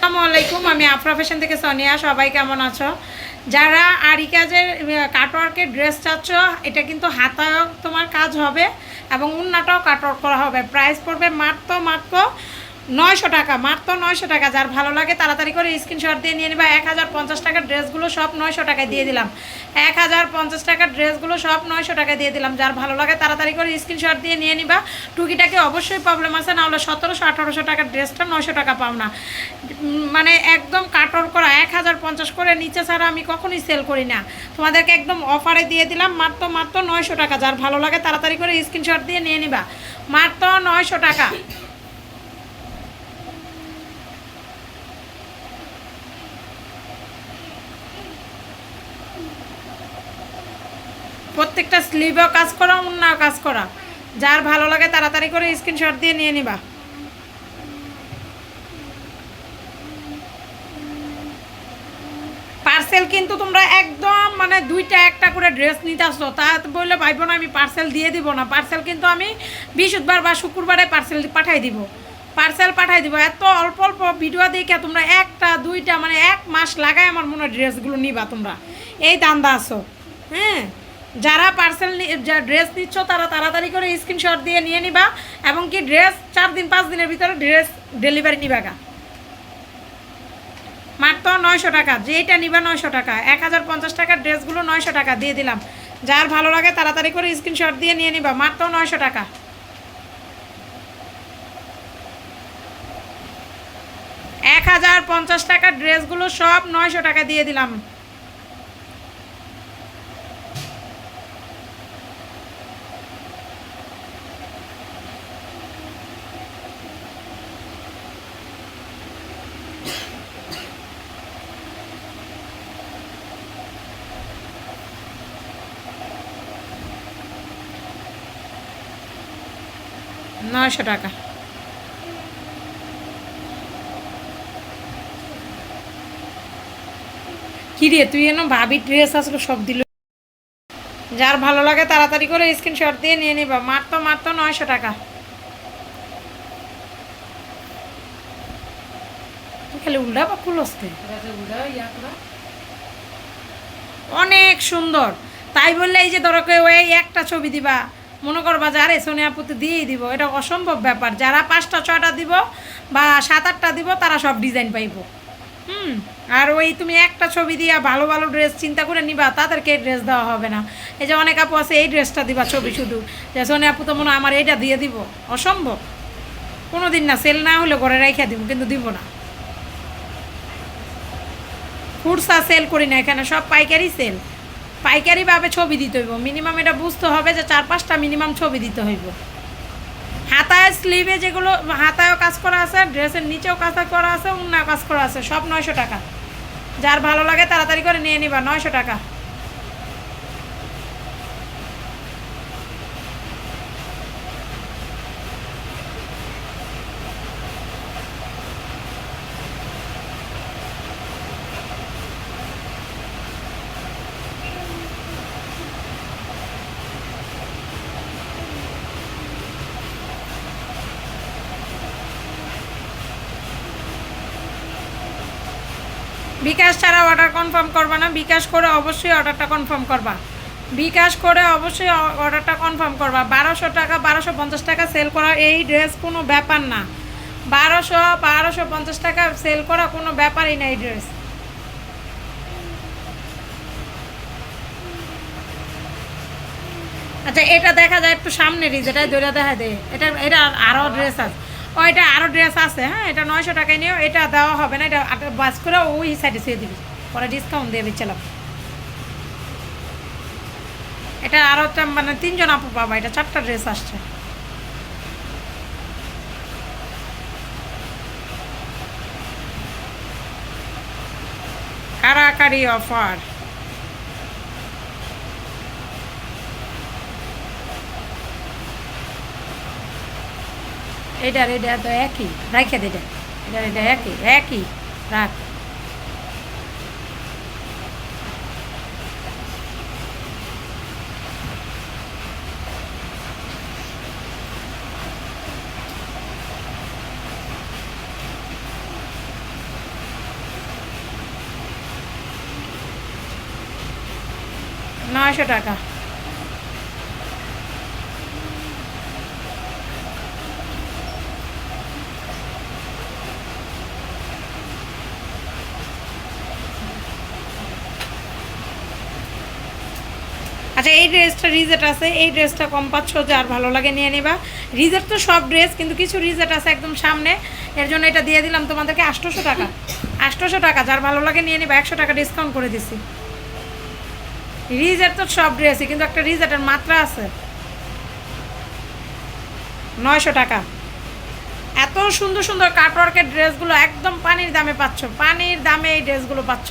আসসালামু আলাইকুম, আমি আফরা থেকে সোনিয়া, সবাই কেমন আছো? যারা আরি কাজের কাটওয়ার্কের ড্রেস চাচ্ছ, এটা কিন্তু হাতায়ও তোমার কাজ হবে এবং উন্নাটাও কাটওয়ার্ক করা হবে। প্রাইস নয়শো টাকা, মাত্র নয়শো টাকা। যার ভালো লাগে তাড়াতাড়ি করে স্ক্রিনশট দিয়ে নিয়ে নিবা। এক হাজার পঞ্চাশ টাকার ড্রেসগুলো সব নয়শো টাকায় দিয়ে দিলাম। এক হাজার পঞ্চাশ টাকার ড্রেসগুলো সব নয়শো টাকায় দিয়ে দিলাম। যার ভালো লাগে তাড়াতাড়ি করে স্ক্রিনশট দিয়ে নিয়ে নিবা। টুকিটাকে অবশ্যই প্রবলেম আছে না হলে সতেরোশো, আঠারোশো টাকার ড্রেসটা নয়শো টাকা পাও না। মানে একদম কাটর করা, এক হাজার পঞ্চাশ করে নিচে ছাড়া আমি কখনোই সেল করি না। তোমাদেরকে একদম অফারে দিয়ে দিলাম, মাত্র মাত্র নয়শো টাকা। যার ভালো লাগে তাড়াতাড়ি করে স্ক্রিনশট দিয়ে নিয়ে নিবা। মাত্র নয়শো টাকা। প্রত্যেকটা স্লিভেও কাজ করা অন্যও কাজ করা। যার ভালো লাগে তাড়াতাড়ি করে স্ক্রিনশট দিয়ে নিয়ে নিবা। পার্সেল কিন্তু তোমরা একদম মানে দুইটা একটা করে ড্রেস নিতে আসছো। তা বললে ভাইবো না আমি পার্সেল দিয়ে দিব না। পার্সেল কিন্তু আমি বৃহস্পতিবার বা শুক্রবারে পার্সেল পাঠাই দিব। পার্সেল পাঠাই দিব। এত অল্প অল্প ভিডিও দেখে তোমরা একটা, দুইটা মানে এক মাস লাগায় আমার মনে হয় ড্রেসগুলো নিবা তোমরা। এই দান্দা আসো হ্যাঁ? যারা পার্সেল ড্রেস নিচ্ছ, তারা তাড়াতাড়ি করে স্ক্রিনশট দিয়ে নিয়ে নিবা এবং কি ড্রেস চার দিন, পাঁচ দিনের ভিতরে ড্রেস ডেলিভারি নিবা গা। মাত্র নয়শো টাকা যেটা নিবা নয়শো টাকা। এক হাজার পঞ্চাশ টাকার ড্রেসগুলো নয়শো টাকা দিয়ে দিলাম। যার ভালো লাগে তাড়াতাড়ি করে স্ক্রিনশট দিয়ে নিয়ে নিবা, মাত্র নয়শো টাকা। এক হাজার পঞ্চাশ টাকার ড্রেসগুলো সব নয়শো টাকা দিয়ে দিলাম। নয়শো টাকা। কি রে, তুই এনে ভাবি ড্রেস আসলে সব দিল। যার ভালো লাগে তাড়াতাড়ি করে স্ক্রিনশট দিয়ে নিয়ে নিবা। মাত্র মাত্র নয়শো টাকা। খালি উল্টা বা অনেক সুন্দর। তাই বললে এই যে ধরো কেউ একটা ছবি দিবা। মনে করবা যে, আরে সোনিয়া পুতে দিয়েই দিব। এটা অসম্ভব ব্যাপার। যারা পাঁচটা, ছয়টা দিব বা সাত, আটটা দিব, তারা সব ডিজাইন পাইব। হুম? আর ওই তুমি একটা ছবি দিয়া ভালো ভালো ড্রেস চিন্তা করে নিবা, তাদেরকে ড্রেস দেওয়া হবে না। এই যে অনেক আপু আছে, এই ড্রেসটা দিবা ছবি শুধু। যে, সোনিয়া তো মনে আমার এইটা দিয়ে দিব। অসম্ভব। কোনো দিন না, সেল না হলে ঘরে রেখে দিব, কিন্তু দিব না। ফুডসা সেল করি না, এখানে সব পাইকারি সেল। পাইকারিভাবে ছবি দিতে হইব। মিনিমাম এটা বুঝতে হবে যে চার পাঁচটা মিনিমাম ছবি দিতে হইব। হাতায় স্লিভে যেগুলো হাতায়ও কাজ করা আছে ড্রেসের নিচেও কাজ করা আছে অন্য কাজ করা আছে, সব নয়শো টাকা। যার ভালো লাগে তাড়াতাড়ি করে নিয়ে নিবা, নয়শো টাকা। বিকাশ ছাড়া অর্ডার কনফার্ম করবা না। বিকাশ করে অবশ্যই অর্ডারটা কনফার্ম করবা। বিকাশ করে অবশ্যই অর্ডারটা কনফার্ম করবা। বারোশো টাকা, বারোশো পঞ্চাশ টাকা সেল করা এই ড্রেস কোনো ব্যাপার না। বারোশো বারোশো পঞ্চাশ টাকা সেল করা কোনো ব্যাপারই না এই ড্রেস আচ্ছা এটা দেখা যায় একটু সামনেরই যেটা ধরে দেখা দেয় এটা এটা আরও ড্রেস আছে। ও, এটা আরও ড্রেস আছে হ্যাঁ? এটা নয়শো টাকায় নিও, এটা দেওয়া হবে না, এটা বাস করে ওই সাইডে শুয়ে দিবি। পরে ডিসকাউন্ট দিয়ে দিচ্ছিলাম এটা আরও মানে তিনজন আপু পাবা, এটা চারটা ড্রেস আসছে। কারাকারি অফার এটার এটা তো একই। রাখে দে এটার এটা একই একই। রাখ। নয়শো টাকা। আচ্ছা এই ড্রেসটা রিজেট আছে। এই ড্রেসটা কম পাচ্ছ যার ভালো লাগে, নিয়ে নিবা। রিজেট তো সব ড্রেস, কিন্তু কিছু রিজেট আছে একদম সামনে। এর জন্য এটা দিয়ে দিলাম তোমাদেরকে আটশোশো টাকা। আটশোশো টাকা, যার ভালো লাগে, নিয়ে নিবা। একশো টাকা ডিসকাউন্ট করে দিছি। রিজেট তো সব ড্রেসই, কিন্তু একটা রিজেটের মাত্রা আছে। নয়শো টাকা। এত সুন্দর সুন্দর কাটওয়ার্কের ড্রেসগুলো একদম পানির দামে পাচ্ছ। পানির দামে এই ড্রেসগুলো পাচ্ছ।